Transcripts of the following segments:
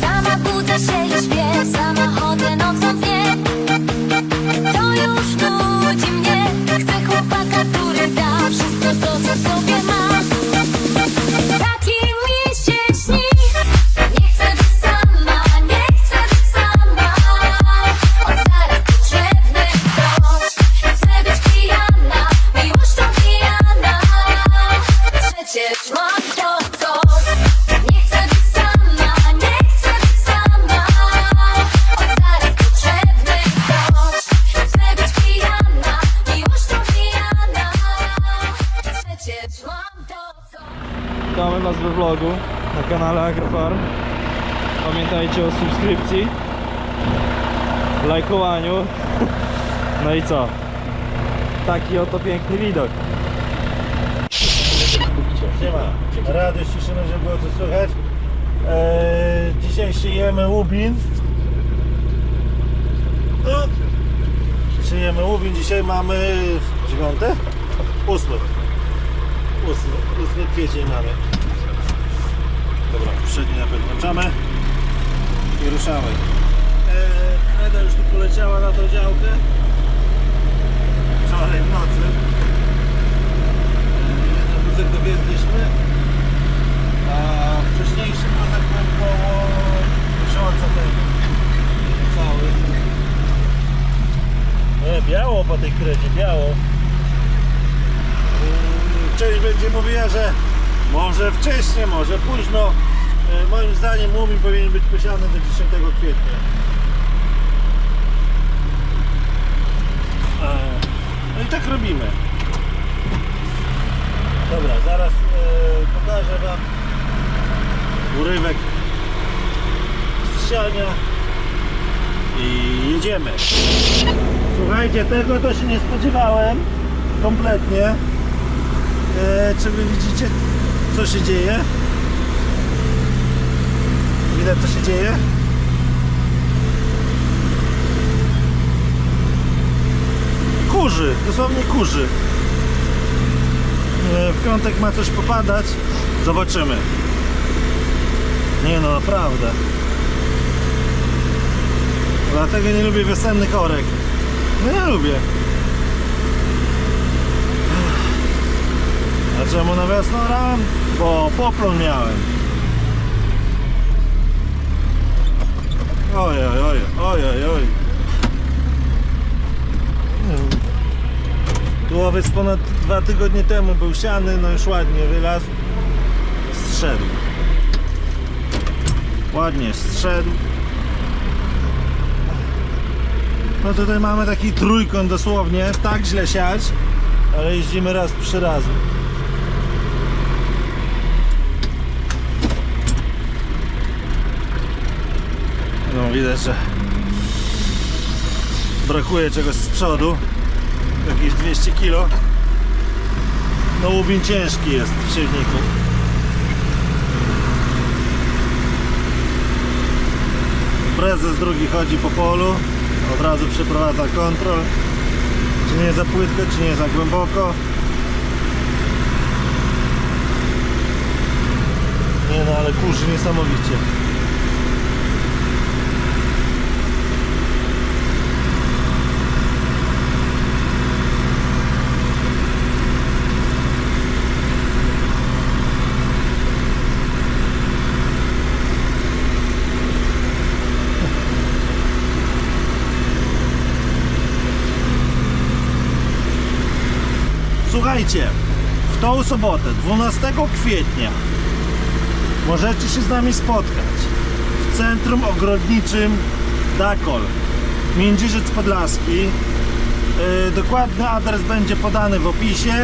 Sama budzę się i śpię, chodzę nocą To już nudzi mnie. Wszystko to, sobie Pamiętajcie o subskrypcji, lajkowaniu. No i co? Taki oto piękny widok. Siema. Radio ściszymy, żeby było co słychać. Eee, dzisiaj siejemy łubin. No. Siejemy łubin. Dzisiaj mamy dziewiąte? Ósmy. Ósmy. Ósmy kwiecień mamy. Dobra, przedni napęd włączamy i ruszamy. Eee, Eda już tu poleciała na tą działkę. Wczoraj w nocy. Jeden wózek dowieźliśmy, a wcześniejszy wózek był koło miesiąca temu. Cały. E, biało po tej kredzie, biało. Yy, Część będzie mówiła, że może wcześniej, może późno. E, Moim zdaniem Mumin powinien być posiany do 10 kwietnia. No i tak robimy. Dobra, zaraz e, pokażę Wam urywek z siania i jedziemy. Słuchajcie, tego to się nie spodziewałem kompletnie. E, czy Wy widzicie, co się dzieje? Widać, co się dzieje? Kurzy, dosłownie kurzy. E, w piątek ma coś popadać. Zobaczymy. Nie no, naprawdę. Dlatego nie lubię wiosennych orek. No nie lubię. A czemu na wiosnę orałem? Bo poplon miałem. Oj, oj, oj, oj, oj, oj. Tułowiec ponad dwa tygodnie temu był siany, no już ładnie wylazł. Strzedł. Ładnie strzedł. No tutaj mamy taki trójkąt dosłownie, tak źle siać, ale jeździmy raz przy razu. No widać, że brakuje czegoś z przodu jakieś 200 kg. No łubin ciężki jest w siewniku. Prezes drugi chodzi po polu, od razu przeprowadza kontrol, czy nie za płytko, czy nie za głęboko. Nie no, ale kurzy niesamowicie. Słuchajcie, w tą sobotę, 12 kwietnia, możecie się z nami spotkać w Centrum Ogrodniczym Dakol, Międzyrzec Podlaski. Yy, dokładny adres będzie podany w opisie.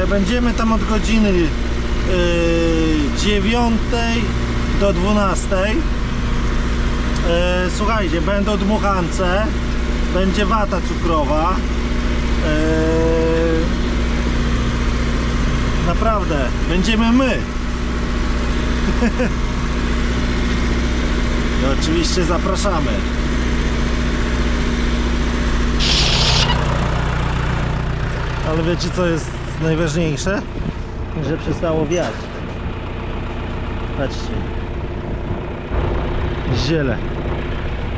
Yy, będziemy tam od godziny yy, 9 do 12. Yy, słuchajcie, będą dmuchance, będzie wata cukrowa. Naprawdę, będziemy my. I oczywiście zapraszamy. Ale wiecie co jest najważniejsze? Że przestało wiać. Patrzcie. Ziele.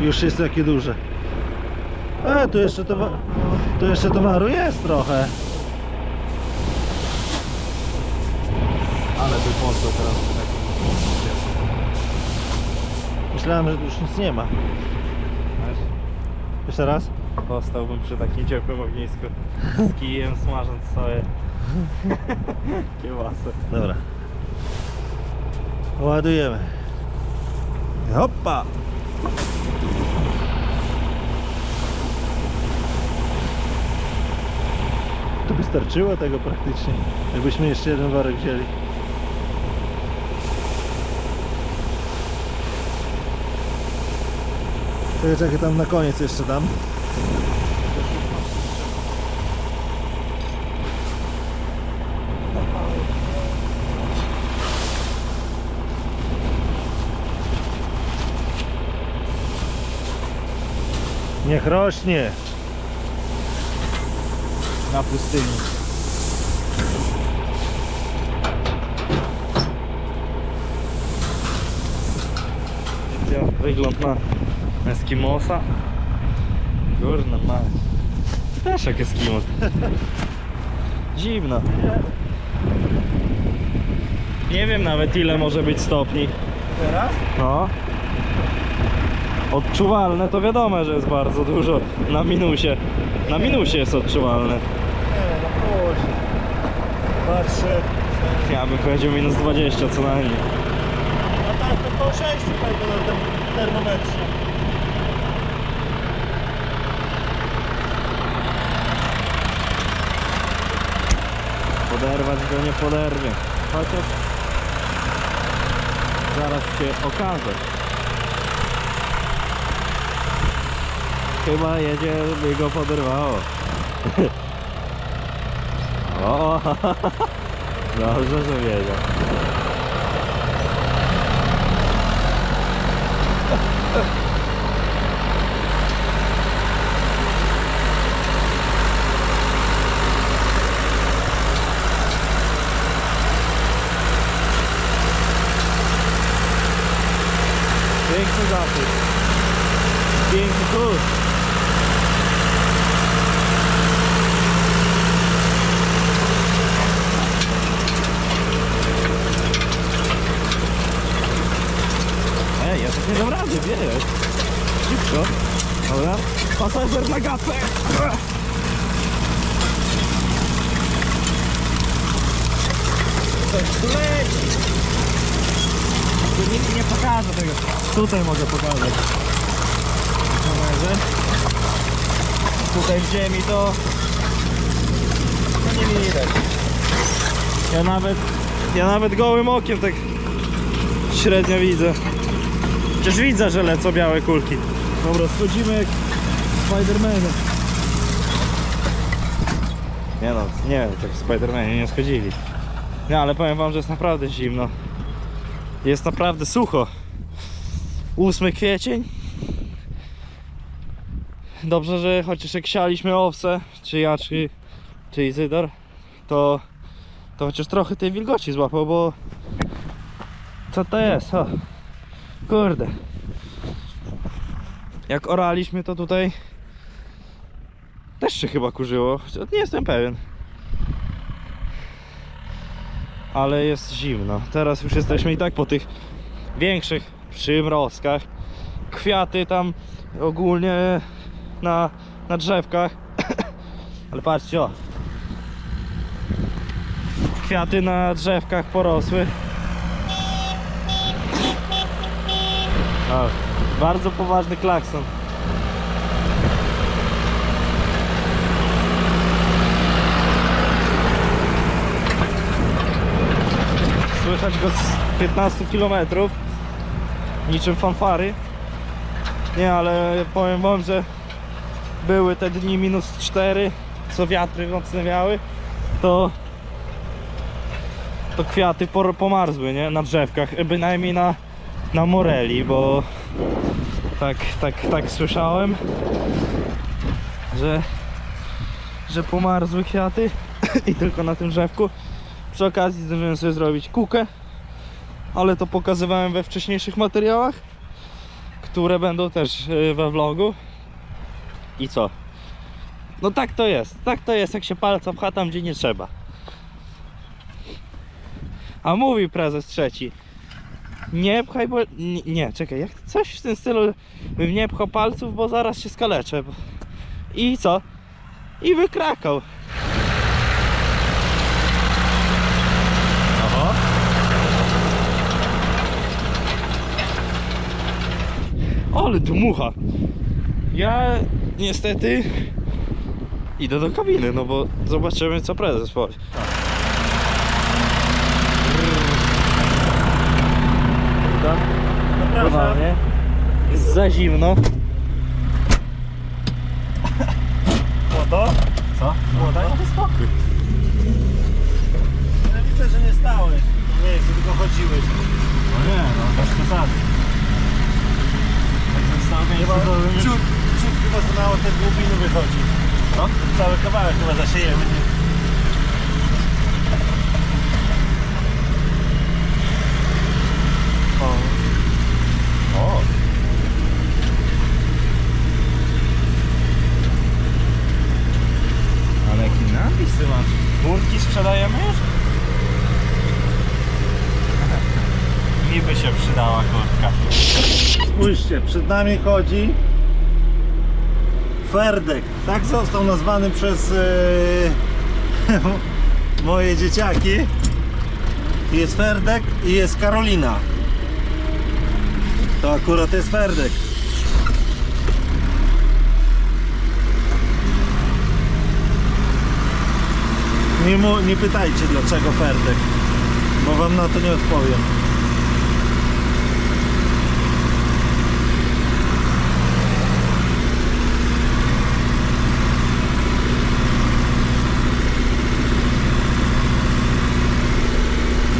Już jest takie duże. A, tu jeszcze, tu jeszcze towaru jest trochę. Ale by poszło teraz. Myślałem, że tu już nic nie ma. Jeszcze raz? Postałbym przy takim ciepłym ognisku z kijem smażąc sobie kiełasę. Dobra. Ładujemy. Hoppa! To wystarczyło tego praktycznie. Jakbyśmy jeszcze jeden worek wzięli. Czekaj, tam na koniec jeszcze dam. Niech rośnie. Na pustyni. Wygląd na Eskimosa. Kurna mać. Też jak Eskimos. Zimno. Nie wiem nawet ile może być stopni. Teraz? No. Odczuwalne to wiadomo, że jest bardzo dużo na minusie. Na minusie jest odczuwalne. Nie, no proszę. Patrzę. Ja bym powiedział minus 20 co najmniej. A tak to koło 6 pewnie na tym termometrze. Poderwać go nie poderwie. Chociaż zaraz się okaże. Chyba jedzie, by go poderwało. o, dobrze, że wiedział. Piękny zapis. Piękny kurs. Ej, ja tak nie dam rady, wiesz. Szybko. Dobra. Pasażer na gapę. Coś. Tu nie pokaże tego. Tutaj mogę pokazać. Tutaj w ziemi to, to nie widać. Ja nawet, ja nawet gołym okiem tak średnio widzę. Chociaż widzę, że lecą białe kulki. Dobra, schodzimy jak Spidermanem. Nie no, nie, tak Spidermanie nie schodzili. Nie, ale powiem wam, że jest naprawdę zimno. Jest naprawdę sucho. 8 kwiecień. Dobrze, że chociaż jak sialiśmy owce, czy ja, czy, czy Izydor, to, to chociaż trochę tej wilgoci złapał, bo co to jest? O, kurde. Jak oraliśmy, to tutaj też się chyba kurzyło, nie jestem pewien. Ale jest zimno. Teraz już jesteśmy i tak po tych większych przymrozkach. Kwiaty tam ogólnie na, na drzewkach. ale patrzcie, o. Kwiaty na drzewkach porosły. O, bardzo poważny klakson. Słychać go z 15 km Niczym fanfary Nie, ale powiem wam, że Były te dni minus 4 Co wiatry mocne miały To To kwiaty pomarzły, nie? Na drzewkach Bynajmniej na, na moreli Bo tak, tak, tak słyszałem Że Że pomarzły kwiaty I tylko na tym drzewku przy okazji zdążyłem sobie zrobić kukę, ale to pokazywałem we wcześniejszych materiałach. które będą też y, we vlogu. I co? No tak to jest. Tak to jest, jak się palca pcha tam, gdzie nie trzeba. A mówi prezes trzeci. Nie pchaj, bo... Nie, nie czekaj, jak coś w tym stylu bym nie pchał palców, bo zaraz się skaleczę. I co? I wykrakał. Ale dmucha. Ja niestety idę do kabiny, no bo zobaczymy co prezes powie. Naprawdę? Jest za zimno. Młodo? Co? Młoda? No to spokój. Ja widzę, że nie stałeś. Nie tylko chodziłeś. No nie, no bez przesady. Chyba ciut, ciut chyba za mało te głupiny wychodzi. No? Cały kawałek chyba zasiejemy. O. Ale jaki napis ty masz? Kurtki sprzedajemy już? Mi by się przydała kurtka. Przed nami chodzi Ferdek. Tak został nazwany przez e, moje dzieciaki. Jest Ferdek i jest Karolina. To akurat jest Ferdek. Nie, mu, nie pytajcie dlaczego Ferdek, bo wam na to nie odpowiem.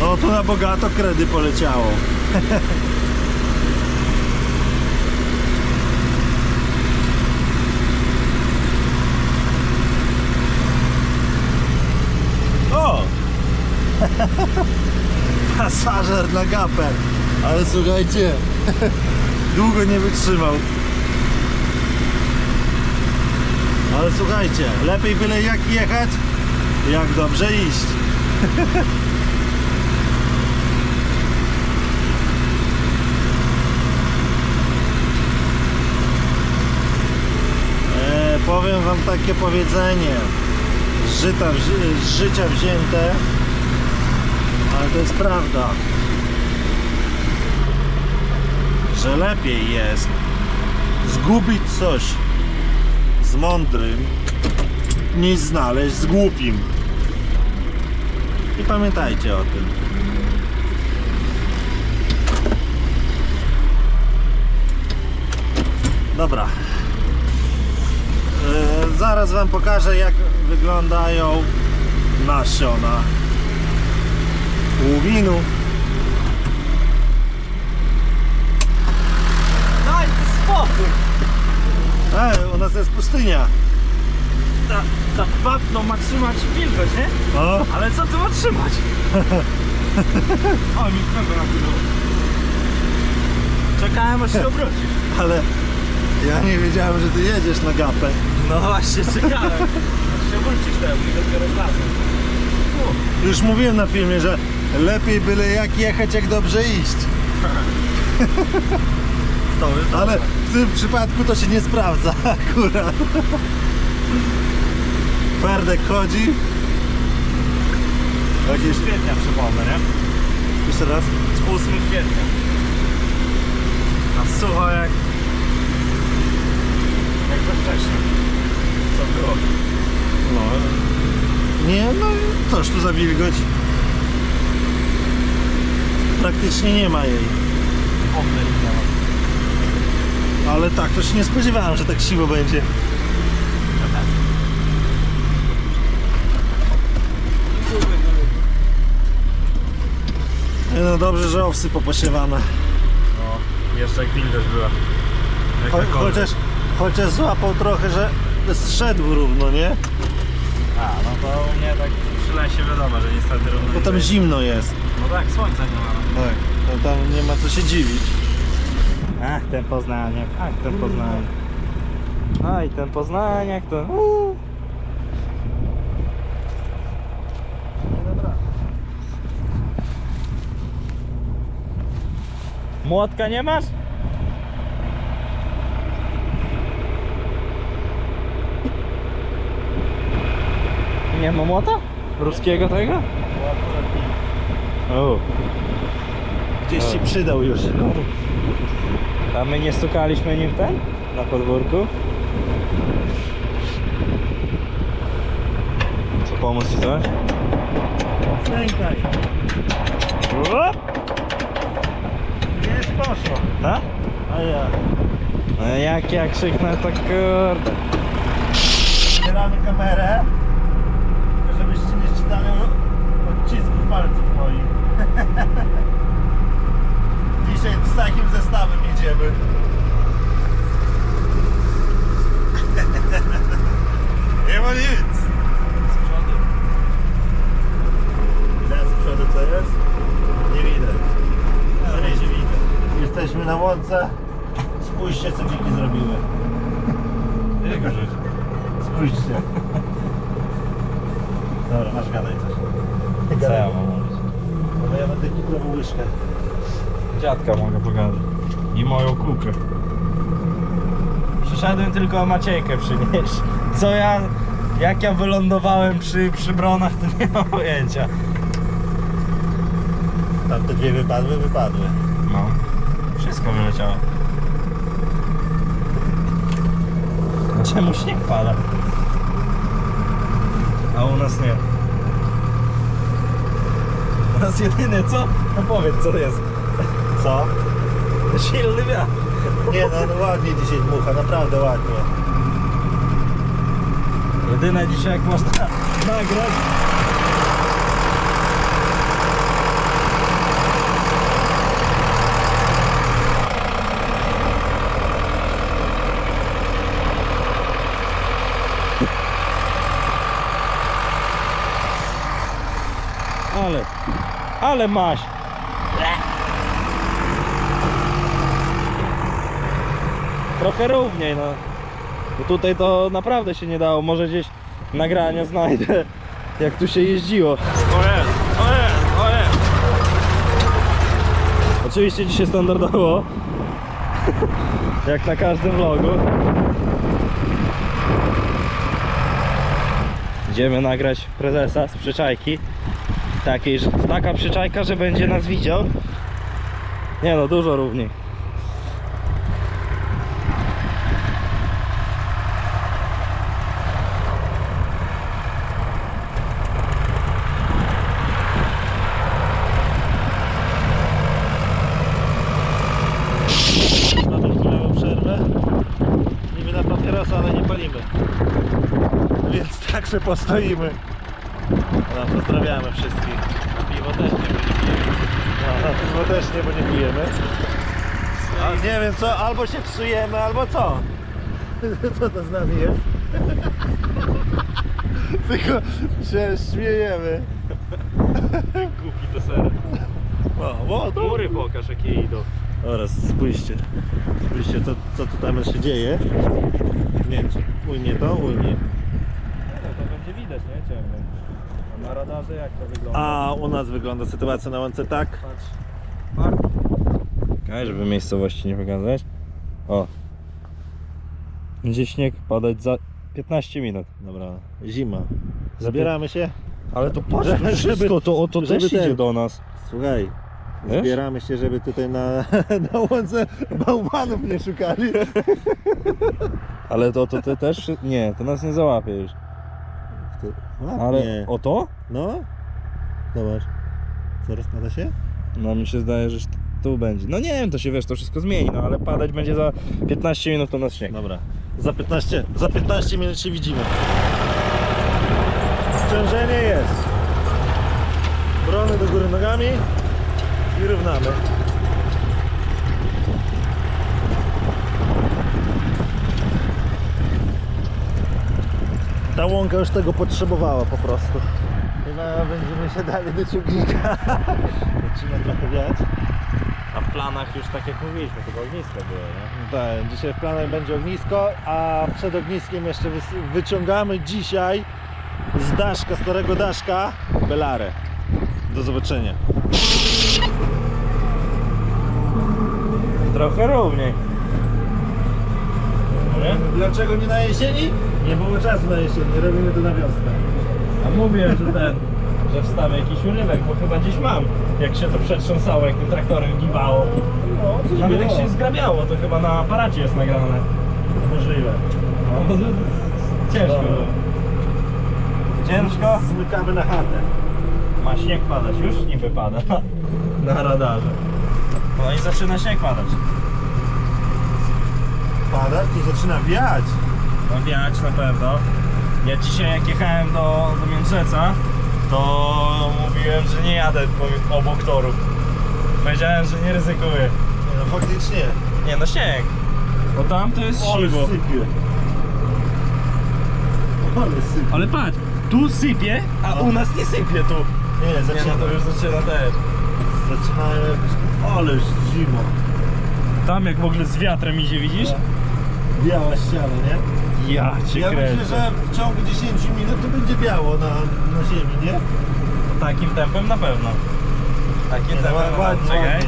No to na bogato kredy poleciało. o! Pasażer na gapę. Ale słuchajcie, długo nie wytrzymał. Ale słuchajcie, lepiej byle jak jechać, jak dobrze iść. E, powiem wam takie powiedzenie. Żyta, z życia wzięte ale to jest prawda. Że lepiej jest zgubić coś z mądrym niż znaleźć z głupim. I pamiętajcie o tym. Dobra zaraz wam pokażę jak wyglądają nasiona łowinu Daj spokój! e, u nas jest pustynia Ta, ta wapno ma trzymać wilgoć, nie? o, Ale co to ma trzymać? o, mi nogę napłynął. Czekałem aż się obrócisz. ale ja nie wiedziałem, że ty jedziesz na gapę No właśnie, czekałem. Aż się obrócisz temu i dopiero znalazłem. już mówiłem na filmie, że lepiej byle jak jechać, jak dobrze iść To jest ale w tym przypadku to się nie sprawdza akurat Ferdek chodzi Jakieś... kwietnia przypomnę, nie? Jeszcze raz Z 8 kwietnia. A sucho jak... Jak we wcześniej. Co było? No. Nie, no za wilgoć. Praktycznie nie ma jej. Ale tak, to się nie spodziewałem, że tak siwo będzie. Nie, No dobrze, że owsy poposiewane. No, jeszcze jak wilgoć była. Cho chociaż, chociaż złapał trochę, że zszedł równo, nie? A, no to u mnie tak przy lesie wiadomo, że niestety równo Bo tam zimno jest. No tak, słońca nie ma. Tak, to tam nie ma co się dziwić. Ach, ten Poznaniak, ach, ten Poznaniak. Aj, ten Poznaniak to... uuu. Młotka nie masz? Nie ma młota? Ruskiego tego? O, Gdzieś ci przydał już. a my nie stukaliśmy nim ten? Na podwórku? Co, pomóc ci coś? O! Jest poszło. A? A ja. No jak ja krzyknę to kurde. Zbieramy kamerę, czytali odcisków palców moich. Dzisiaj z takim zestawem jedziemy. Nie ma nic. Z przodu. Widać z przodu co jest? Nie widać. No nie widać. Jesteśmy na łące. Spójrzcie co dziki zrobiły. Jego rzecz. Spójrzcie. Dobra, masz gadaj coś. Co ja mam mówić? No ja będę kiplował łyżkę. Dziadka mogę pokazać. I moją kukę. Przyszedłem tylko Maciejkę przynieść. Co ja, jak ja wylądowałem przy, przy bronach, to nie mam pojęcia. Tam te dwie wypadły, wypadły. No, wszystko wyleciało. Czemu śnieg pada? A u nas nie. U nas jedyne co? No powiedz co to jest. Co? Silny wiatr. Nie no, no ładnie dzisiaj dmucha, naprawdę ładnie. Jedyne dzisiaj jak można nagrać. Ale, ale maś. Trochę równiej no. Bo tutaj to naprawdę się nie dało. Może gdzieś nagrania znajdę, jak tu się jeździło. Oczywiście dzisiaj standardowo, jak na każdym vlogu. Idziemy nagrać prezesa z przyczajki. Takiej, że, taka przyczajka, że będzie nas widział. Nie no, dużo równiej. Niby na papierosa, ale nie palimy. Więc tak sobie postoimy. No, pozdrawiamy wszystkich. Piwo też nie będzie No, piwo też nie, bo nie pijemy. A nie wiem co, albo się psujemy, albo co? Co to z nami jest? Tylko się śmiejemy. Kupi to ser. O, o. Góry pokaż jakie idą. Oraz spójrzcie. Spójrzcie co, co tu tam się dzieje. Nie wiem, czy ujnie to, ujnie. No to będzie widać, nie? Ciemno. A na radarze jak to wygląda? A u nas wygląda sytuacja na łące tak. Patrz. Czekaj, żeby miejscowości nie wykazać. O. Będzie śnieg padać za 15 minut. Dobra, zima. Zabieramy się. Ale to patrz, Żeby- to wszystko to, o to żeby też idzie ten- do nas. Słuchaj, Wiesz? zbieramy się, żeby tutaj na, na łące bałwanów nie szukali. Ale to, to ty też? Nie, to nas nie załapie już. Ładnie. Ale o to? No. Zobacz. Co, rozpada się? No mi się zdaje, że tu będzie. No nie wiem, to się wiesz, to wszystko zmieni, no ale padać będzie za 15 minut to nas śnieg. Dobra. Za 15, za 15 minut się widzimy. Sprzężenie jest. Brony do góry nogami i równamy. Ta łąka już tego potrzebowała po prostu. Chyba będziemy się dali do ciągnika. Zaczyna trochę wiać. A w planach już tak jak mówiliśmy, chyba ognisko było, nie? Tak, dzisiaj w planach będzie ognisko, a przed ogniskiem jeszcze wyciągamy dzisiaj z daszka, starego daszka, belarę. Do zobaczenia. Trochę równiej. Nie? Dlaczego nie na jesieni? Nie było czasu na jesieni, robimy to na wiosnę. A mówiłem, że ten, że wstawię jakiś urywek, bo chyba gdzieś mam. Jak się to przetrząsało, jak tym traktorem gibało. No, coś Nawet jak było. się zgrabiało, to chyba na aparacie jest nagrane. Możliwe. No, to- ciężko. Dobra. było. Ciężko? Zmykamy na chatę. Ma śnieg padać, już nie wypada na radarze. No i zaczyna śnieg padać. Padać, to zaczyna wiać. No wiać na pewno. Ja dzisiaj jak jechałem do, do Międrzeca, to mówiłem, że nie jadę obok toru. Powiedziałem, że nie ryzykuję. Nie, no faktycznie. Nie no śnieg. Bo tam to jest Ale siwo. sypie. Ale sypie. Ale patrz, tu sypie, a u nas nie sypie tu. Nie, Nie zaczyna, no to już zaczyna też. zaczynają jakieś... Ale zima. Tam jak w ogóle z wiatrem idzie, widzisz? Biała ściana, nie? Ja cię Ja myślę, kręcę. że w ciągu 10 minut to będzie biało na, na ziemi, nie? Takim tempem na pewno. Takim Nie, no, tempem na ładnie, pewno. Czekaj.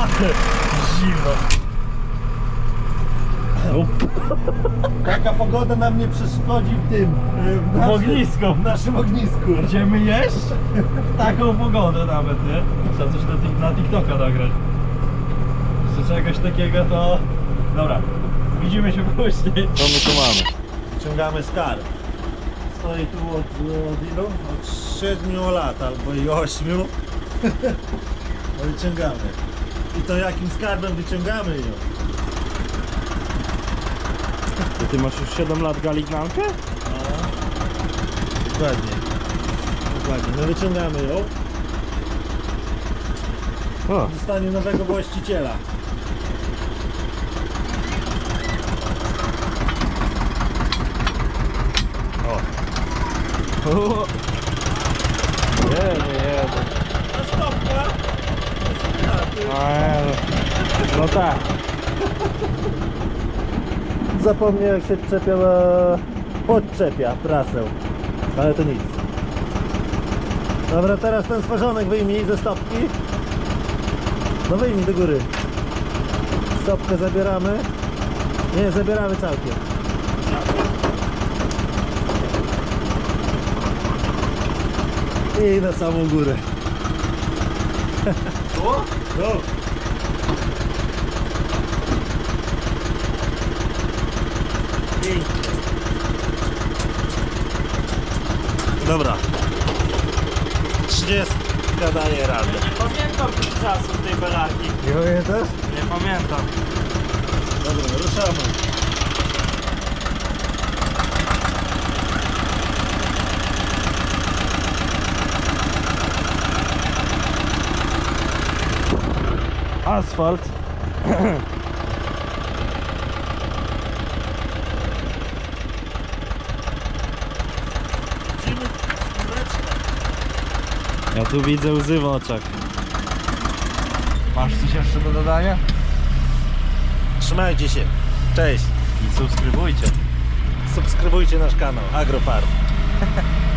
ładnie. Zimno. Taka pogoda nam nie przeszkodzi w tym... e, W, naszym, ognisku. W naszym ognisku. Będziemy jeść? W taką pogodę nawet, nie? Trzeba coś na, tik- na TikToka nagrać. Jeszcze czegoś takiego to... Dobra, widzimy się później. Co my tu mamy? Ciągamy skarb. Stoi tu od, od ilu? Od 7 lat albo i 8. No i to jakim skarbem wyciągamy ją? To ty masz już 7 lat galignankę? Dokładnie. Dokładnie. No wyciągamy ją. O, Zostanie nowego właściciela. Jedzie, jedzie. A stopka? A, No tak. Zapomniał jak się czepia, e, podczepia prasę. Ale to nic. Dobra, teraz ten swarzonek wyjmij ze stopki. No wyjmij do góry. Stopkę zabieramy. Nie, zabieramy całkiem. I na samą górę. Tu? No. Dobra. 30 daje radę. Nie pamiętam tych czasów tej belarki. Nie pamiętasz? Nie pamiętam. Dobra, ruszamy. Asfalt. Ja tu widzę łzy w oczach. Masz coś jeszcze do dodania? Trzymajcie się. Cześć. I subskrybujcie. Subskrybujcie nasz kanał Agrofarm.